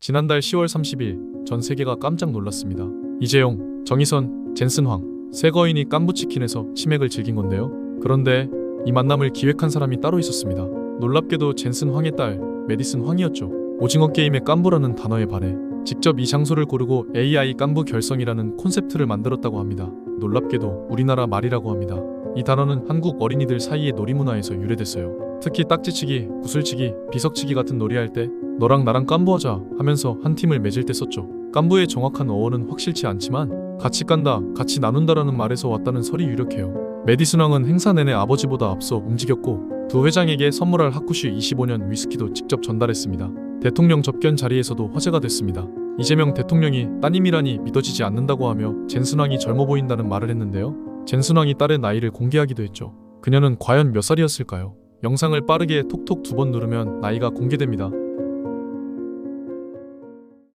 지난달 10월 30일 전 세계가 깜짝 놀랐습니다. 이재용, 정희선, 젠슨황 세 거인이 깐부치킨에서 치맥을 즐긴 건데요. 그런데 이 만남을 기획한 사람이 따로 있었습니다. 놀랍게도 젠슨 황의 딸 메디슨 황이었죠. 오징어 게임의 깐부라는 단어에 반해 직접 이 장소를 고르고 AI 깐부 결성이라는 콘셉트를 만들었다고 합니다. 놀랍게도 우리나라 말이라고 합니다. 이 단어는 한국 어린이들 사이의 놀이문화에서 유래됐어요. 특히 딱지치기, 구슬치기, 비석치기 같은 놀이할 때 너랑 나랑 깐부하자 하면서 한 팀을 맺을 때 썼죠. 깐부의 정확한 어원은 확실치 않지만 같이 깐다, 같이 나눈다라는 말에서 왔다는 설이 유력해요. 메디슨 왕은 행사 내내 아버지보다 앞서 움직였고 두 회장에게 선물할 하쿠슈 25년 위스키도 직접 전달했습니다. 대통령 접견 자리에서도 화제가 됐습니다. 이재명 대통령이 따님이라니 믿어지지 않는다고 하며 젠슨왕이 젊어 보인다는 말을 했는데요. 젠슨왕이 딸의 나이를 공개하기도 했죠. 그녀는 과연 몇 살이었을까요? 영상을 빠르게 톡톡 두 번 누르면 나이가 공개됩니다.